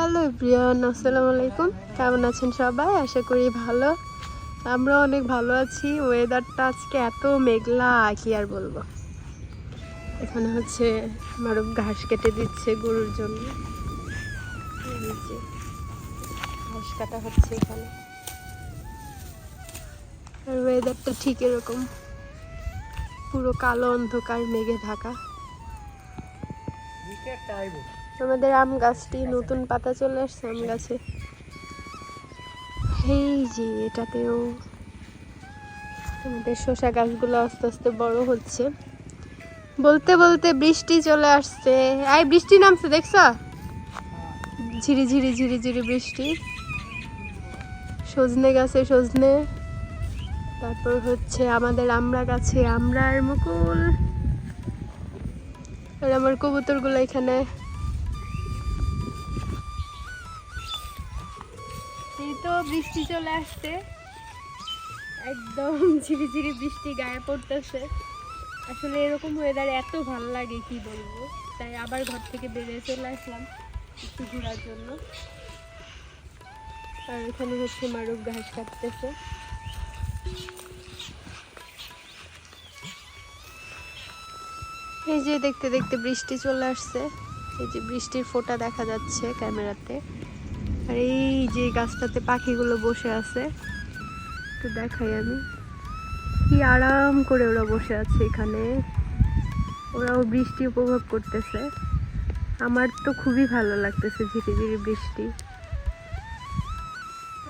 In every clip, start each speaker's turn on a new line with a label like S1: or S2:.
S1: Hello Priyan আসসালামু আলাইকুম। কেমন আছেন সবাই? আশা করি ভালো। আমরা অনেক ভালো আছি। ওয়েদারটা আজকে এত মেঘলা, কি আর বলব? এখানে হচ্ছে মারুফ ঘাস কেটে দিচ্ছে গরুর জন্য। ঘাস কাটা হচ্ছে এখানে। আর ওয়েদারটা ঠিক এরকম। পুরো কালো অন্ধকার, মেঘে ঢাকা। আমাদের আম গাছটি নতুন পাতা চলে আসছে, আম গাছে। এই যে এটাতেও আমাদের শসা গাছগুলো আস্তে আস্তে বড় হচ্ছে। বলতে বলতে বৃষ্টি চলে আসছে। আই বৃষ্টি নামছে, দেখছ? ঝিরি ঝিরি ঝিরি ঝিরি বৃষ্টি। সজনে গাছে সজনে। তারপর হচ্ছে আমাদের আমরা গাছে আমরার মুকুল। আর আমার কবুতরগুলো এখানে এই তো বৃষ্টি চলে আসছে। একদম ঝিরি ঝিরি বৃষ্টি গায়ে পড়তেছে। আসলে এরকম ওয়েদার এত ভালো লাগে, কি বলব? তাই আবার ঘর থেকে বেরিয়ে চলে আসলাম একটু ঘোরার জন্য। আর এখানে হচ্ছে মারুফ ঘাস কাটতেছে। এই যে দেখতে দেখতে বৃষ্টি চলে আসছে। এই যে বৃষ্টির ফোঁটা দেখা যাচ্ছে ক্যামেরাতে। আর এই যে গাছটাতে পাখিগুলো বসে আছে। একটু দেখাই আমি। কি আরাম করে ওরা বসে আছে এখানে। ওরাও বৃষ্টি উপভোগ করতেছে। আমার তো খুবই ভালো লাগতেছে ঝিরি ঝিরি বৃষ্টি।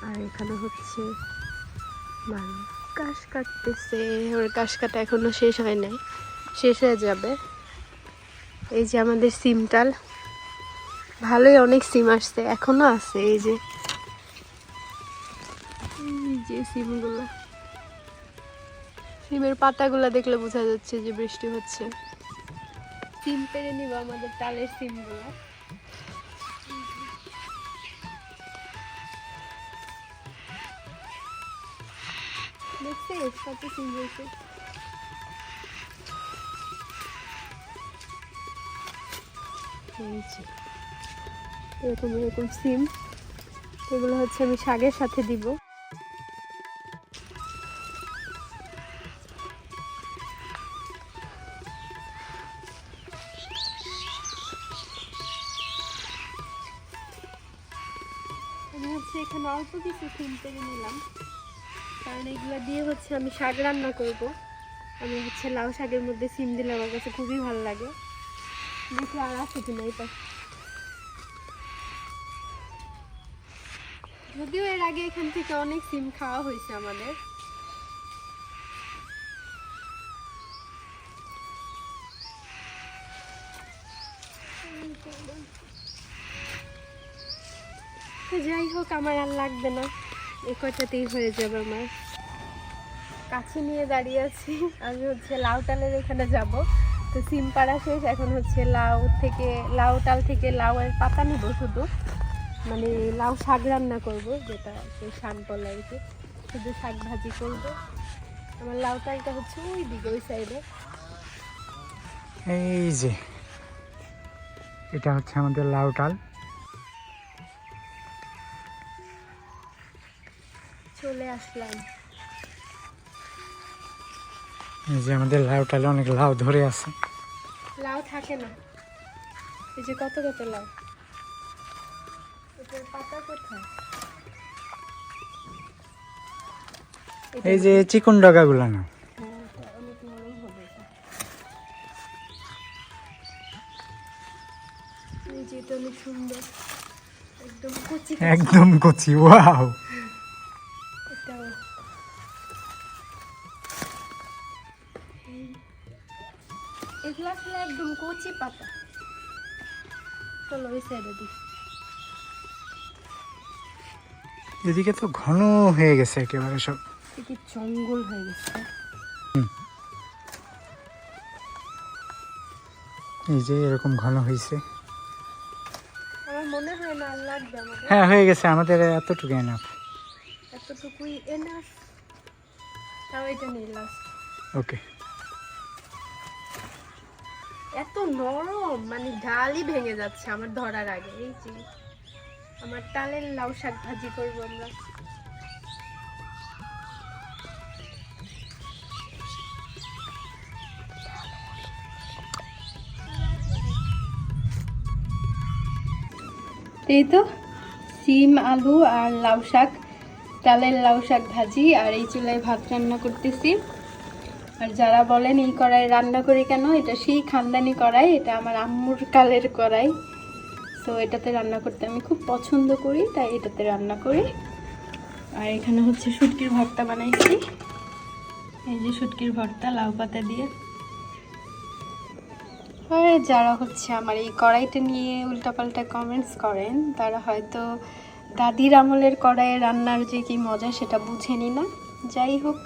S1: আর এখানে হচ্ছে মানুষ কাশ কাটতেছে। ওর কাশ কাটা এখনও শেষ হয় নাই। শেষ হয়ে যাবে। এই যে আমাদের সিমটাল। ভালোই অনেক সিম আসছে, এখনও আছে এই যে। সিমগুলো। সিমের পাতাগুলো দেখলে বোঝা যাচ্ছে যে বৃষ্টি হচ্ছে। সিম পেরে নিব আমাদের তালের সিমগুলো। দেখছিস কত সিম হয়েছে। এই যে। এরকম এরকম সিম। এগুলো হচ্ছে আমি শাকের সাথে দিব। আমি হচ্ছে এখানে অল্প কিছু সিম থেকে নিলাম। কারণ এগুলো দিয়ে হচ্ছে আমি শাক রান্না করব। আমি হচ্ছে লাউ শাকের মধ্যে সিম দিলে আমার কাছে খুবই ভালো লাগে। দেখি আর আছে কিনা এটা যদিও এর আগে এখান থেকে অনেক সিম খাওয়া হয়েছে আমাদের। যাই হোক, আমার আর লাগবে না। এ কটাতেই হয়ে যাবে আমার। কাছে নিয়ে দাঁড়িয়ে আছি। আমি হচ্ছে লাউ টালের এখানে যাব। তো সিম পাড়া শেষ, এখন হচ্ছে লাউ থেকে, লাউ টাল থেকে লাউয়ের পাতা নিব শুধু। মানে লাউ শাক রান্না করব যেটা সেই শাক বলে আর কি। শুধু শাক ভাজি করব। আমার লাউ টালটা হচ্ছে ওই দিকে ওই সাইডে
S2: এই যে এটা হচ্ছে আমাদের লাউটাল
S1: চলে আসলাম।
S2: এই যে আমাদের লাউটালে অনেক লাউ ধরে আছে।
S1: লাউ থাকে না। এই যে কত কত লাউ? এটার পাতা কোথায়?
S2: এই যে চিকন ডগাগুলো না।
S1: একদম কচি
S2: ওয়াও।
S1: এগুলো আসলে একদম কচি পাতা। চলো ওই সাইডে দিই
S2: এদিকে তো ঘন হয়ে গেছে একেবারে সব।
S1: জঙ্গল হয়ে গেছে।
S2: এই যে এরকম ঘন হয়েছে।
S1: আমার
S2: হয় হ্যাঁ গেছে আমাদের এতটুকু না
S1: এতটুকুই এনাফ তাও এটা নেই লাস্ট
S2: ওকে
S1: এত নরম মানে ডালই ভেঙে যাচ্ছে আমার ধরার আগে এই যে। আমার তালের লাউ শাক ভাজি করব আমরা। এই তো, সিম, আলু আর লাউ শাক, ডালের লাউ শাক ভাজি আর এই চুলায় ভাত রান্না করতেছি। আর যারা বলেন এই কড়াই রান্না করি কেন, এটা সেই খানদানি কড়াই, এটা আমার আম্মুর কালের কড়াই। তো এটাতে রান্না করতে আমি খুব পছন্দ করি, তাই এটাতে রান্না করি। আর এখানে হচ্ছে শুটকির ভর্তা বানাইছি। এই যে শুটকির ভর্তা, লাউ পাতা দিয়ে। আর যারা হচ্ছে আমার এই কড়াইটা নিয়ে উল্টাপাল্টা কমেন্টস করেন, তারা হয়তো দাদির আমলের কড়াইয়ে রান্নার যে কি মজা সেটা বুঝেনি না যাই হোক,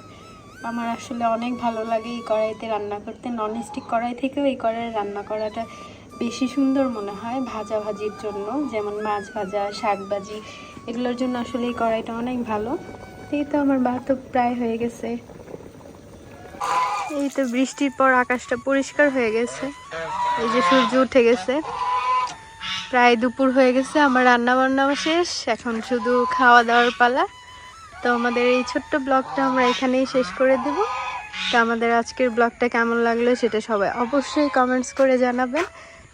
S1: আমার আসলে অনেক ভালো লাগে এই কড়াইতে রান্না করতে। ননস্টিক কড়াই থেকেও এই কড়াইয়ে রান্না করাটা বেশি সুন্দর মনে হয় ভাজা ভাজির জন্য, যেমন মাছ ভাজা শাক ভাজি এগুলোর জন্য আসলে এই কড়াইটা অনেক ভালো। এই তো আমার ভাত প্রায় হয়ে গেছে। এই তো বৃষ্টির পর আকাশটা পরিষ্কার হয়ে গেছে। এই যে সূর্য উঠে গেছে। প্রায় দুপুর হয়ে গেছে, আমার রান্না বান্নাও শেষ। এখন শুধু খাওয়া দাওয়ার পালা। তো আমাদের এই ছোট্ট ব্লগটা আমরা এখানেই শেষ করে দেব। তো আমাদের আজকের ব্লগটা কেমন লাগল সেটা সবাই অবশ্যই কমেন্টস করে জানাবেন।